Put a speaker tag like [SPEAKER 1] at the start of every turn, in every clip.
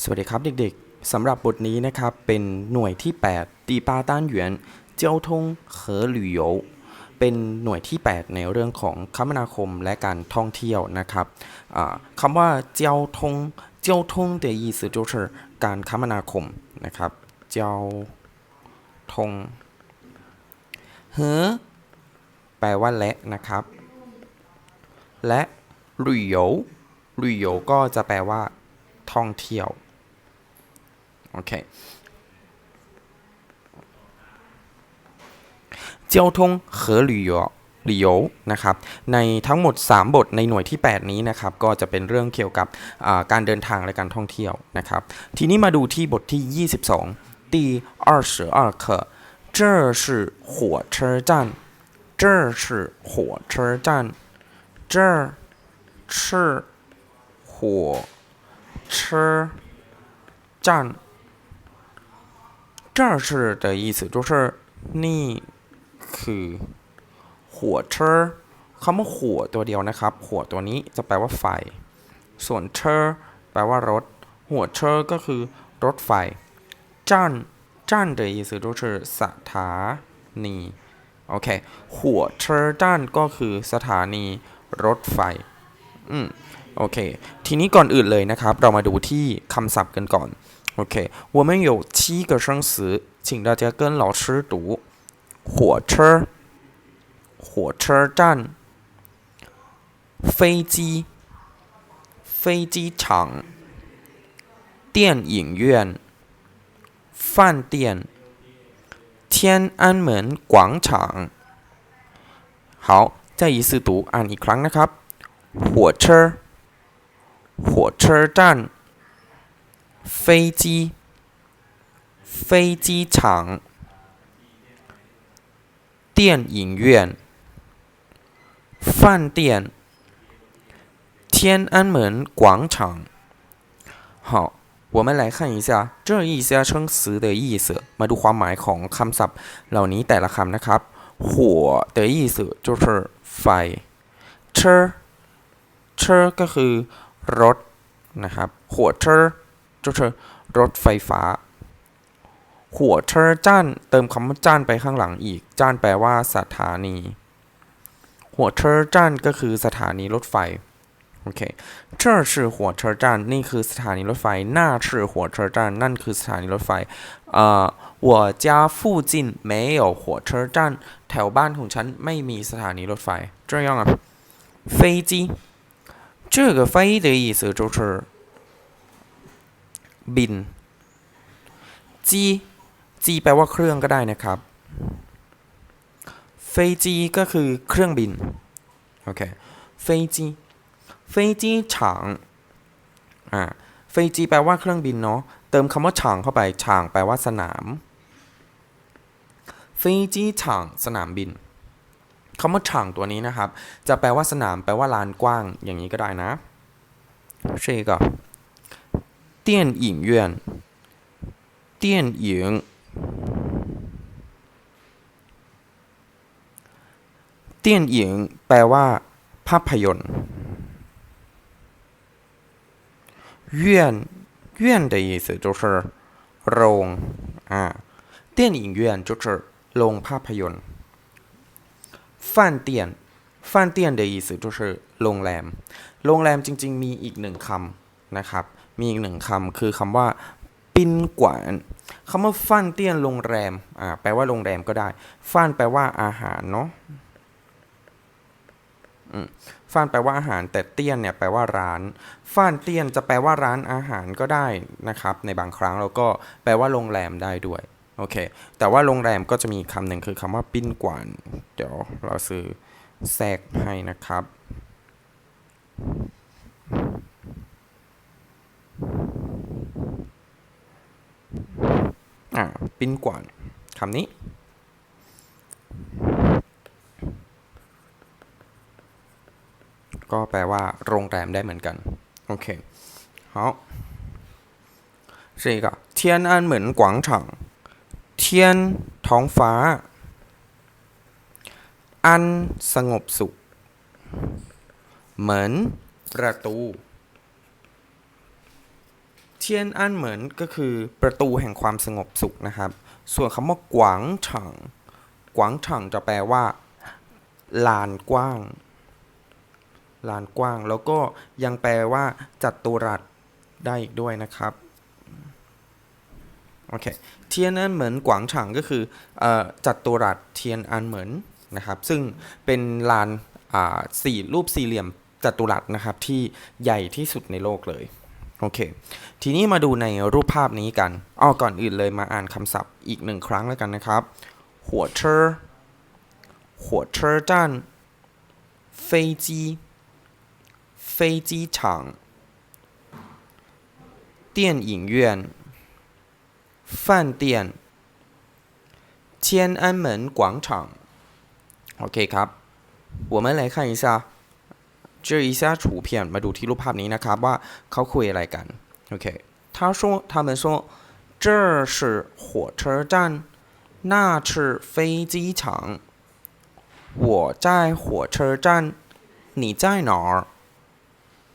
[SPEAKER 1] สวัสดีครับเด็กๆ สำหรับบทนี้นะครับ เป็นหน่วยที่8第八单元交通和旅游เป็นหน่วยที่ 8 ในเรื่องของคมนาคมและการท่องเที่ยวนะครับอ่าคำว่า交通交通的意思就是การคมนาคมนะครับ交通和แปลว่าและนะครับ และ旅游旅游ก็จะแปลว่า ท่องเที่ยว โอเค交通和旅游旅游นะครับ ในทั้งหมด 3 บทในหน่วยที่ 8 นี้นะครับ ก็จะเป็นเรื่องเกี่ยวกับอ่าการเดินทางและการท่องเที่ยวนะครับ ทีนี้มาดูที่บทที่ 22第二十二课这是火车站这是火车站这是火车站 这是的意思就是นี่คือหัวเชอร์คำว่าหัวตัวเดียวนะครับ หัวตัวนี้จะแปลว่าไฟ ส่วนเชอร์แปลว่ารถ หัวเชอร์ก็คือรถไฟจ้านจ้าน的意思就是สถานีโอเค หัวเชอร์จ้านก็คือสถานีรถไฟ อืม โอเค ทีนี้ก่อนอื่นเลยนะครับ เรามาดูที่คำศัพท์กันก่อน โอเค我们有七个生词请大家跟老师读火车火车站飞机飞机场电影院饭店天安门广场好再一次读อ่านอีกครั้งนะครับ 火车火车站、 飞机、飞机场、电影院、饭店、天安门广场。好，我们来看一下这一些生词的意思。มาดูความหมายของคำศัพท์เหล่านี้แต่ละคำนะครับ หัว的意思就是ไฟ车เชอร์ก็คือรถนะครับ หัวเชอร์ 就是รถไฟฟ้า หัวเชอร์จ้าน เติมคำว่าจ้านไปข้างหลังอีก จ้านแปลว่าสถานี หัวเชอร์จ้านก็คือสถานีรถไฟ โอเค这是火车站นี่คือสถานีรถไฟ那是火车站นั่นคือสถานีรถไฟเอ่อ我家附近没有火车站แถวบ้านของฉันไม่มีสถานีรถไฟ这样啊飞机这个飞的意思就是 บิน จีจีแปลว่าเครื่องก็ได้นะครับเฟจีก็คือเครื่องบิน โอเคเฟจีเฟจีฉางอ่าเฟจีแปลว่าเครื่องบินเนาะ เติมคำว่าฉางเข้าไปฉางแปลว่าสนามเฟจีฉางสนามบินคำว่าฉางตัวนี้นะครับ จะแปลว่าสนามแปลว่าลานกว้าง อย่างนี้ก็ได้นะ这个电影院电影电影แปลว่า ภาพยนตร์院院的意思就是โรงอ่า电影院就是โรงภาพยนตร์饭店饭店的意思就是โรงแรม โรงแรมจริง ๆ มีอีกหนึ่งคำนะครับ มีอีกหนึ่งคำคือคำว่า ปินกวานคำว่าฟันเตี้ยนโรงแรมอ่าแปลว่าโรงแรมก็ได้ ฟันแปลว่าอาหารเนาะอืมฟันแปลว่าอาหารแต่เตี้ยนเนี่ยแปลว่าร้านฟันเตี้ยนจะแปลว่าร้านอาหารก็ได้นะครับ ในบางครั้งเราก็แปลว่าโรงแรมได้ด้วยโอเค แต่ว่าโรงแรมก็จะมีคำหนึ่งคือคำว่าปิ้นกวานเดี๋ยวเราซื้อแทรกให้นะครับ อ่า ปิ้นกวานคำนี้ ก็แปลว่าโรงแรมได้เหมือนกัน โอเค好这个天安门广场天ท้องฟ้า อันสงบสุข เหมือนประตู เทียนอันเหมินก็คือประตูแห่งความสงบสุขนะครับ ส่วนคำว่ากวางฉางกวางฉางจะแปลว่าลานกว้าง ลานกว้าง แล้วก็ยังแปลว่าจัดตุรัสได้อีกด้วยนะครับโอเคเทียนอันเหมินกวางฉางก็คืออจัดตุรัสเทียนอันเหมินนะครับ ซึ่งเป็นลานสี่รูปสี่เหลี่ยมจัตุรัสนะครับที่ใหญ่ที่สุดในโลกเลย โอเค ทีนี้มาดูในรูปภาพนี้กันอ้อก่อนอื่นเลยมาอ่านคำศัพท์อีกหนึ่งครั้งแล้วกันนะครับ หัวเชอร์หัวเชอร์站飞机飞机场电影院饭店天安门广场 โอเคครับ我们来看一下 这一下图片มาดูที่รูปภาพนี้นะครับว่าเขาคุยอะไรกัน โอเค他说他们说这是火车站那是飞机场我在火车站你在哪儿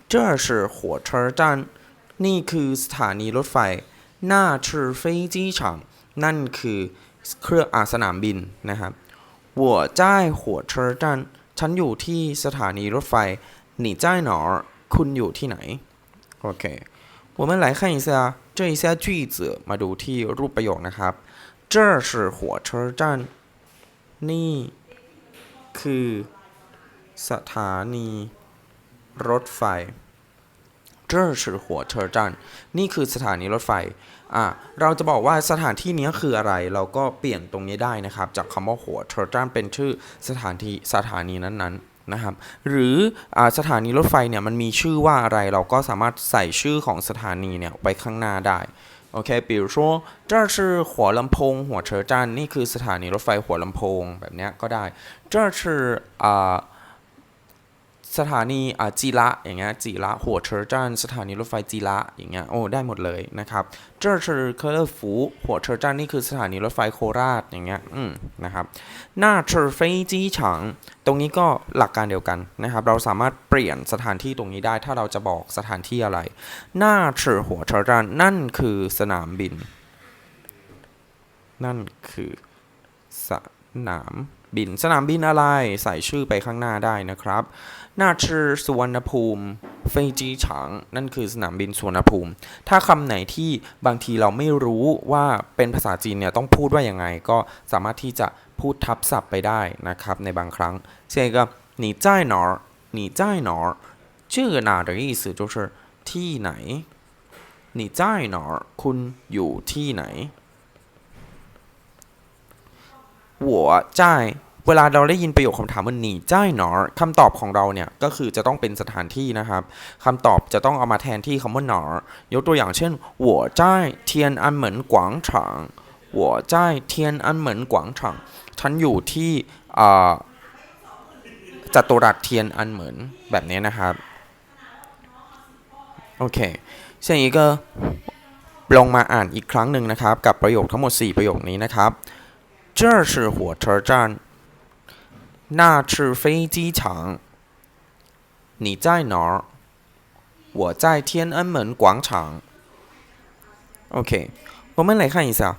[SPEAKER 1] 这是火车站นี่คือสถานีรถไฟน่าชื่อ飞机场นั่นคือเครื่องอาสนามบินนะครับ我在火车站ฉันอยู่ที่สถานีรถไฟ 你在哪儿คุณอยู่ที่ไหน โอเค我们来看一下这一些句子มาดูที่รูปประโยคนะครับ这是火车站นี่คือสถานีรถไฟ这是火车站นี่คือสถานีรถไฟ อ่ะ เราจะบอกว่าสถานที่นี้คืออะไร เราก็เปลี่ยนตรงนี้ได้นะครับ จากคำว่าหัวเทอร์จานเป็นชื่อสถานที่สถานีนั้นๆ นะครับ หรืออ่าสถานีรถไฟเนี่ยมันมีชื่อว่าอะไร เราก็สามารถใส่ชื่อของสถานีเนี่ยไว้ข้างหน้าได้ โอเค比如说这是หัวลำโพงหัวเทอร์จานนี่คือสถานีรถไฟหัวลำโพงแบบเนี้ยก็ได้这是อ่า สถานีอ่าจีระอย่างเงี้ยจีระหัวเชอร์จันสถานีรถไฟจีระอย่างเงี้ยโอ้ได้หมดเลยนะครับเจอร์เชอร์เคอร์ฟูหัวเชอร์จันนี่คือสถานีรถไฟโคราชอย่างเงี้ยอืมนะครับหน้าเชอร์เฟยจีฉังตรงนี้ก็หลักการเดียวกันนะครับ เราสามารถเปลี่ยนสถานที่ตรงนี้ได้ ถ้าเราจะบอกสถานที่อะไร หน้าเชอร์หัวเชอร์จันนั่นคือสนามบิน นั่นคือสนาม บิน สนามบินอะไรใส่ชื่อไปข้างหน้าได้นะครับ น่าชื่อสุวรรณภูมิเฟจีฉางนั่นคือสนามบินสุวรรณภูมิ ถ้าคำไหนที่บางทีเราไม่รู้ว่าเป็นภาษาจีนเนี่ยต้องพูดว่ายังไง ก็สามารถที่จะพูดทับศัพท์ไปได้นะครับ ในบางครั้ง这个你在哪儿你在哪儿这个哪的意思就是ที่ไหน你在哪儿คุณอยู่ที่ไหน หัวใจวลาเราได้ยินประโยคคำถามว่าหนีจ้ายหนอคำตอบของเราเนี่ยก็คือจะต้องเป็นสถานที่นะครับคำตอบจะต้องเอามาแทนที่คำว่าหนอยกตัวอย่างเช่นหัวจ้าเทียนอันเหมือนกวางฉางหัวจ้าเทียนอันเหมือนกวางฉางฉันอยู่ที่จัตุรัสเทียนอันเหมือนแบบนี้นะครับโอเคเช่นนี้ก็ลองมาอ่านอีกครั้งหนึ่งนะครับ กับประโยคทั้งหมด 4 ประโยคนี้นะครับ 这是火车站那是飞机场。你在哪儿？我在天安门广场。OK，我们来看一下，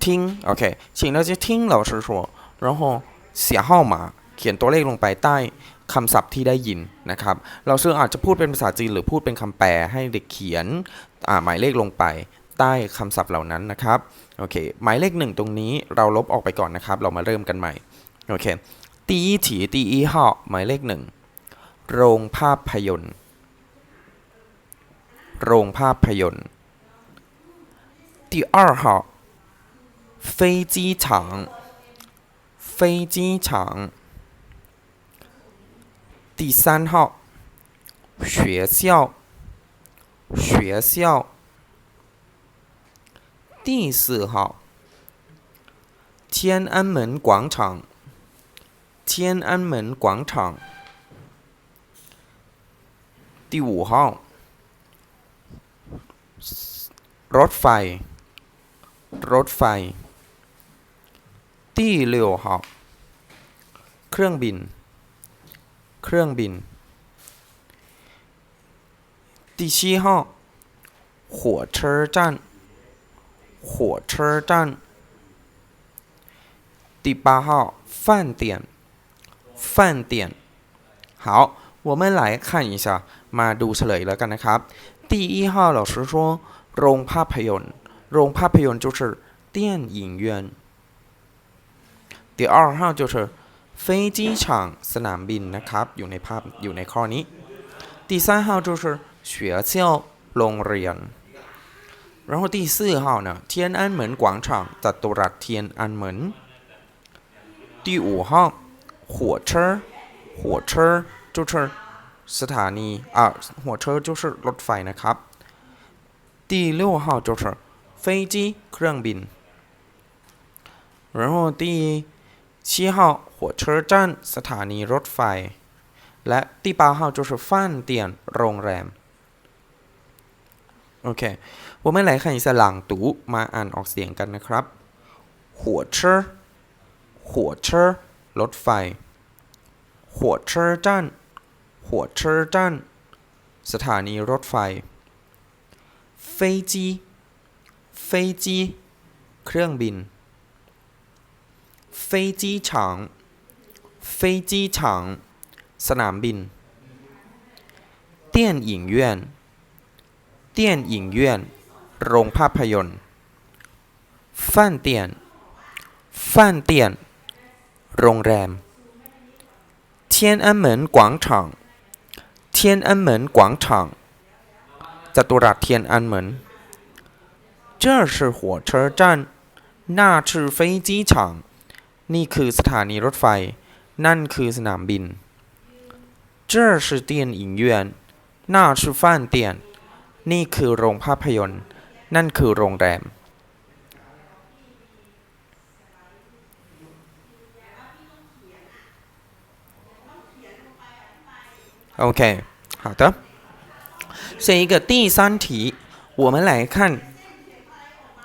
[SPEAKER 1] 听，OK，请大家听老师说，然后写号码，เขียนตัวเลขลงไปใต้คำศัพท์ที่ได้ยินนะครับ เราซึ่งอาจจะพูดเป็นภาษาจีนหรือพูดเป็นคำแปลให้เด็กเขียนอ่าหมายเลขลงไป ใต้คำศัพท์เหล่านั้นนะครับ โอเค หมายเลขหนึ่งตรงนี้เราลบออกไปก่อนนะครับ เรามาเริ่มกันใหม่ โอเค第一题第一号หมายเลขหนึ่งโรงภาพยนตร์ โรงภาพยนตร์第二号飞机场飞机场第三号学校学校 第四号天安门广场天安门广场。第五号，รถไฟ รถไฟ第六号，เครื่องบิน เครื่องบิน第七号，火 火车站 火车站第八号饭店饭店好我们来看一下มาดูเฉลยแล้วกันนะครับ第一号老师说โรงภาพยนตร์โรงภาพยนตร์就是电影院第二号就是飞机场สนามบินนะครับ อยู่ในภาพอยู่ในข้อนี้第三号就是学校โรงเรียน 然后第四号呢天安门广场จัตุรัสเทียนอันเหมิน第五号火车火车就是สถานีอ่ะ火车就是รถไฟนะครับ第六号就是飞机เครื่องบิน然后第七号火车站สถานีรถไฟ และ第八号就是饭店โรงแรม โอเค我们来看一下朗读มาอ่านออกเสียงกันนะครับ火车火车รถไฟ火车站火车站สถานีรถไฟ飞机飞机เครื่องบิน飞机场飞机场สนามบิน电影院 电影院โรงภาพยนตร์饭店饭店โรงแรม天安门广场天安门广场จัตุรัสเทียนอันเหมิน这是火车站那是飞机场นี่คือสถานีรถไฟ นั่นคือสนามบิน这是电影院那是饭店 นี่คือโรงภาพยนตร์ นั่นคือโรงแรม OK，好的。下一个第三题，我们来看，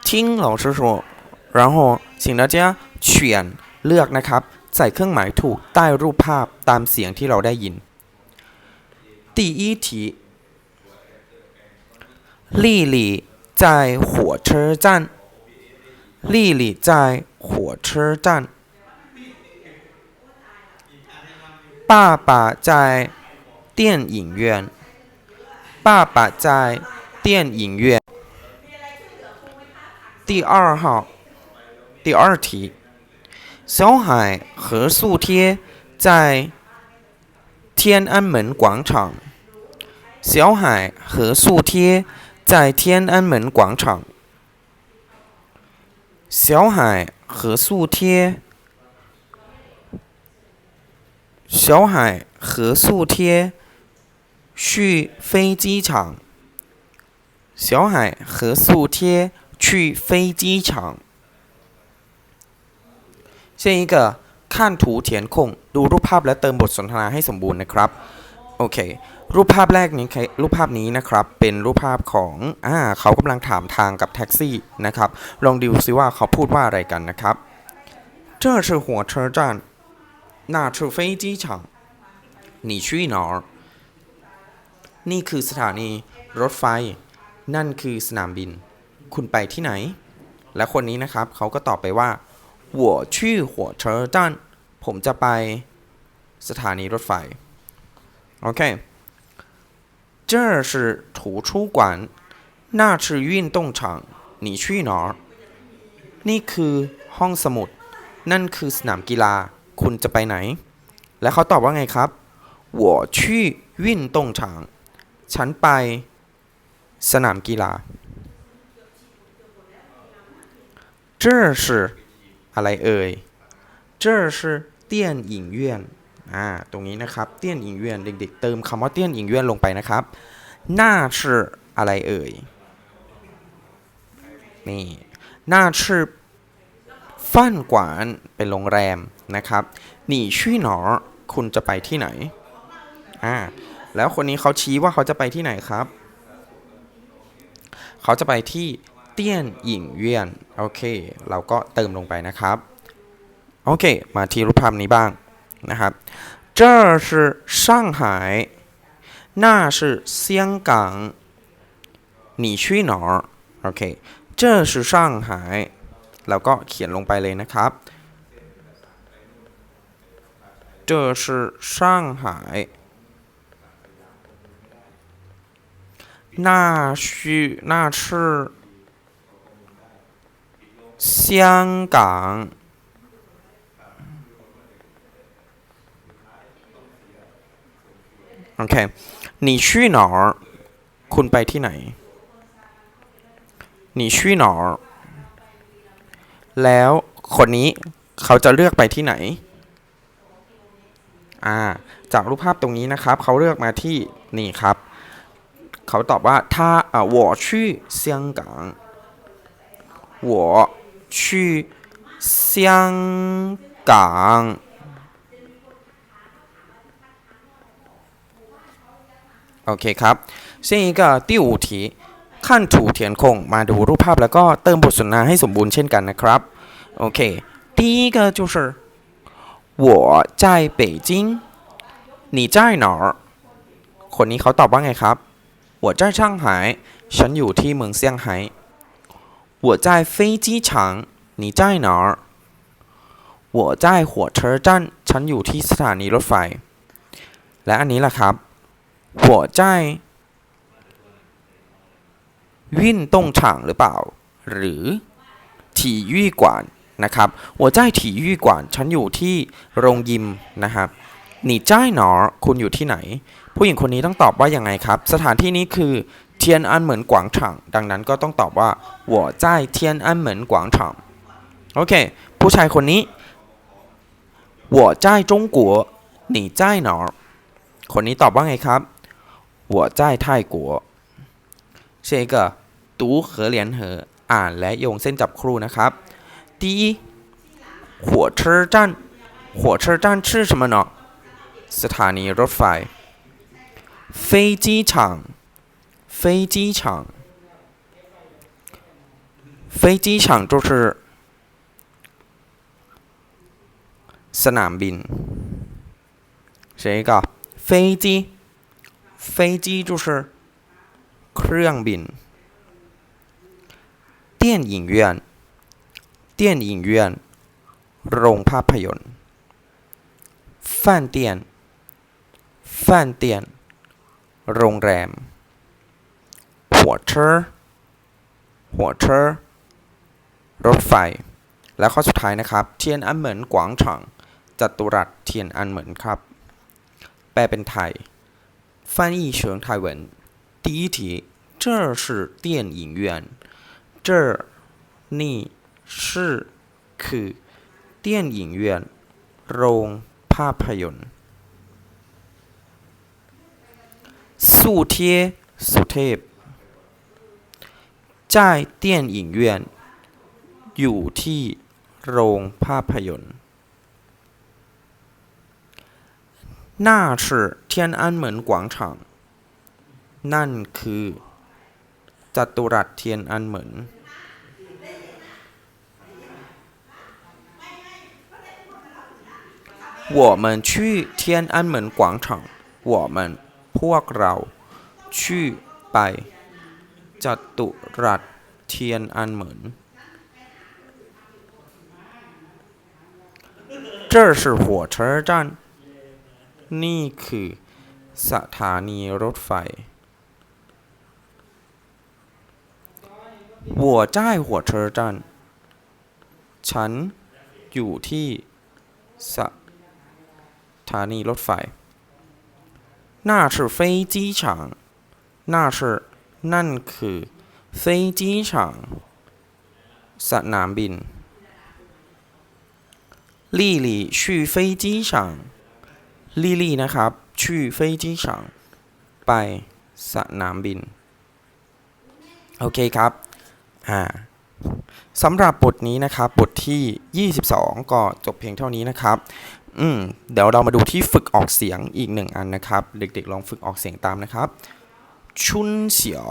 [SPEAKER 1] 听老师说，然后请大家选เลือกนะครับ ใส่เครื่องหมายถูกใต้รูปภาพตามเสียงที่เราได้ยิน第一题 丽丽在火车站。丽丽在火车站。爸爸在电影院。爸爸在电影院。第二号，第二题，小海和素贴在天安门广场。小海和素贴在天安门广场。小海和素贴，小海和素贴去飞机场。小海和素贴去飞机场。下一个看图填空ดูรูปภาพและเติมบทสนทนาให้สมบูรณ์นะครับ โอเค รูปภาพแรกนี้รูปภาพนี้นะครับ เป็นรูปภาพของอ่าเขากำลังถามทางกับแท็กซี่นะครับ ลองดูซิว่าเขาพูดว่าอะไรกันนะครับ这是火车站那是飞机场你去哪儿นี่คือสถานีรถไฟ นั่นคือสนามบิน คุณไปที่ไหน และคนนี้นะครับ เขาก็ตอบไปว่า我去火车站ผมจะไปสถานีรถไฟ โอเค这是图书馆那是运动场你去哪儿นี่คือห้องสมุด นั่นคือสนามกีฬา คุณจะไปไหน และเขาตอบว่าไงครับ我去运动场ฉันไปสนามกีฬา这是อะไรเอ่ย这是电影院 อ่าตรงนี้นะครับเตี้ยนอิงเวียนเด็กๆเติมคำว่าเตี้ยนอิงเวียนลงไปนะครับน่าชื่ออะไรเอ่ยนี่น่าชื่อฟั่นกวานเป็นโรงแรมนะครับหนีชื่หนอคุณจะไปที่ไหนอ่าแล้วคนนี้เขาชี้ว่าเขาจะไปที่ไหนครับ เขาจะไปที่เตี้ยนหญิงเวียนโอเค เราก็เติมลงไปนะครับ โอเค มาที่รูปภาพนี้บ้าง นะครับ这是上海那是香港 你去哪儿โอเค这是上海แล้วก็เขียนลงไปเลยนะครับ这是上海那是那是香港 โอเค你去哪儿คุณไปที่ไหน你去哪儿แล้วคนนี้เขาจะเลือกไปที่ไหน อ่า จากรูปภาพตรงนี้นะครับ เขาเลือกมาที่นี่ครับ เขาตอบว่า他อ่า我去香港我去香港 โอเคครับ下一个第五题ขั้นถูเทียนคง มาดูรูปภาพแล้วก็เติมบทสนทนาให้สมบูรณ์เช่นกันนะครับ โอเค第一个就是我在北京你在哪儿คนนี้เขาตอบว่าไงครับ我在上海ฉันอยู่ที่เมืองเซี่ยงไฮ้我在飞机场你在哪儿我在火车站ฉันอยู่ที่สถานีรถไฟ และอันนี้ล่ะครับ หัวใจ วิ่นต้งฉางหรือเปล่า หรือถียี่กวานะครับหัวใจถียี่กวาฉันอยู่ที่โรงยิมนะครับหนีใจ้ายหนอคุณอยู่ที่ไหน ผู้หญิงคนนี้ต้องตอบว่ายังไงครับ สถานที่นี้คือเทียนอันเหมือนกวางฉางดังนั้นก็ต้องตอบว่าหัวใจเทียนอันเหมือนกวางฉางโอเค ผู้ชายคนนี้หัวใจจงกัวหนีจ้ายคนนี้ตอบว่าไงครับ 我在泰国这个读和联合อ่านและโยงเส้นจับครูนะครับ第一火车站火车站是什么呢สถานีรถไฟ飞机场飞机场飞机场就是สนามบิน下一个飞机 飞机就是เครื่องบิน电影院电影院โรงภาพยนตร์饭店饭店โรงแรม火车火车รถไฟ และข้อสุดท้ายนะครับ เทียนอันเหมินกวางฉางจัตุรัสเทียนอันเหมินครับ แปลเป็นไทย 翻译成泰文第一题这是电影院这นี่是คือ电影院โรงภาพยนตร์สุเทสุเทพ在电影院อยู่ที่โรงภาพยนตร์ 那是天安门广场นั่นคือจัตุรัสเทียนอันเหมิน我们去天安门广场我们พวกเราชื่อไปจัตุรัสเทียนอันเหมิน这是火车站 นี่คือสถานีรถไฟ我在火车站ฉันอยู่ที่สถานีรถไฟ那是飞机场那是นั่นคือ飞机场สนามบิน丽丽去飞机场 ลี่ลี่นะครับ去飞机场ไปสนามบิน โอเคครับ อ่าสำหรับบทนี้นะครับ บทที่ 22 ก็จบเพียงเท่านี้นะครับ อืม เดี๋ยวเรามาดูที่ฝึกออกเสียงอีกหนึ่งอันนะครับ เด็กๆ ลองฝึกออกเสียงตามนะครับ ชุนเฉียว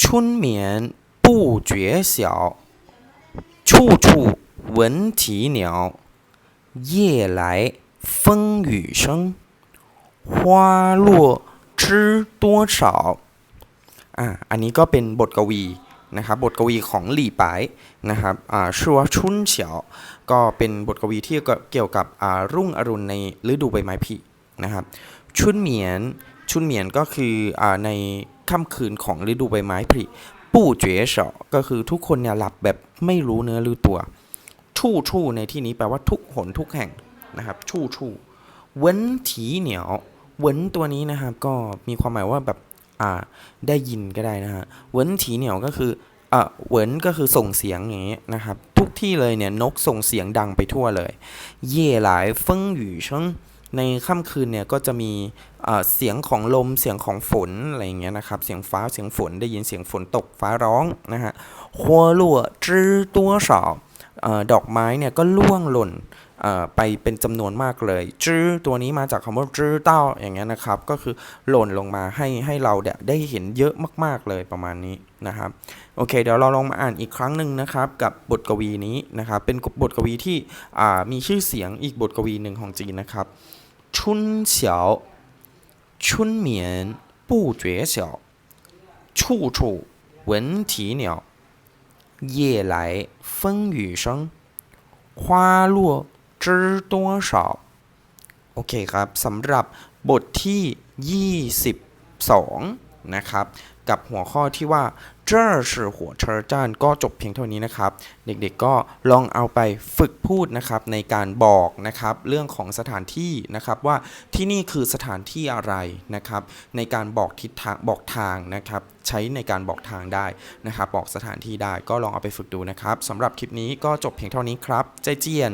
[SPEAKER 1] ชุนเหมียน不觉晓处处闻啼鸟夜来 风雨声花落知多少 อ่าอันนี้ก็เป็นบทกวีนะครับบทกวีของหลี่ปายนะครับอ่าชัวชุนเฉียวก็เป็นบทกวีที่เกี่ยวกับอ่ารุ่งอรุณในฤดูใบไม้ผลินะครับชุนเหมียนชุนเหมียนก็คืออ่าในค่ำคืนของฤดูใบไม้ผลิปู่เจ๋อเฉาก็คือทุกคนเนี่ยหลับแบบไม่รู้เนื้อรู้ตัว ชู่ชู่ในที่นี้แปลว่าทุกหนทุกแห่ง นะครับชู่ชู่เว้นถีเหนียวเว้นตัวนี้นะครับ ก็มีความหมายว่าแบบอ่าได้ยินก็ได้นะฮะเว้นถีเหนียวก็คืออ่อเว้นก็คือส่งเสียงอย่างนี้นะครับ ทุกที่เลยเนี่ยนกส่งเสียงดังไปทั่วเลย เย่หลายเฟิงหยู่ชงในค่ำคืนเนี่ยก็จะมีเอ่อเสียงของลมเสียงของฝนอะไรอย่างเงี้ยนะครับ เสียงฟ้าเสียงฝนได้ยินเสียงฝนตกฟ้าร้องนะฮะหัวลั่วจื้อตัวสออดอกไม้เนี่ยก็ล่วงหล่น ไปเป็นจำนวนมากเลยจื้อตัวนี้มาจากคำว่าจื้อเต้าอย่างเงี้ยนะครับ ก็คือหล่นลงมาให้ให้เราเนี่ยได้เห็นเยอะมากๆเลยประมาณนี้นะครับโอเค เดี๋ยวเราลองมาอ่านอีกครั้งหนึ่งนะครับ กับบทกวีนี้นะครับ เป็นบทกวีที่อ่ามีชื่อเสียงอีกบทกวีหนึ่งของจีนนะครับ ชุนเฉียวชุนเหมียน不觉晓处处闻啼鸟夜来风雨声花落 จื้อตัวสอบ โอเคครับสำหรับบทที่ 22 นะครับ กับหัวข้อที่ว่าเจ้าสือหัวเชอร์จานก็จบเพียงเท่านี้นะครับ เด็กๆก็ลองเอาไปฝึกพูดนะครับในการบอกนะครับเรื่องของสถานที่นะครับว่าที่นี่คือสถานที่อะไรนะครับ ในการบอกทิศทางบอกทางนะครับ ใช้ในการบอกทางได้นะครับ บอกสถานที่ได้ก็ลองเอาไปฝึกดูนะครับสำหรับคลิปนี้ก็จบเพียงเท่านี้ครับ ใจเจียน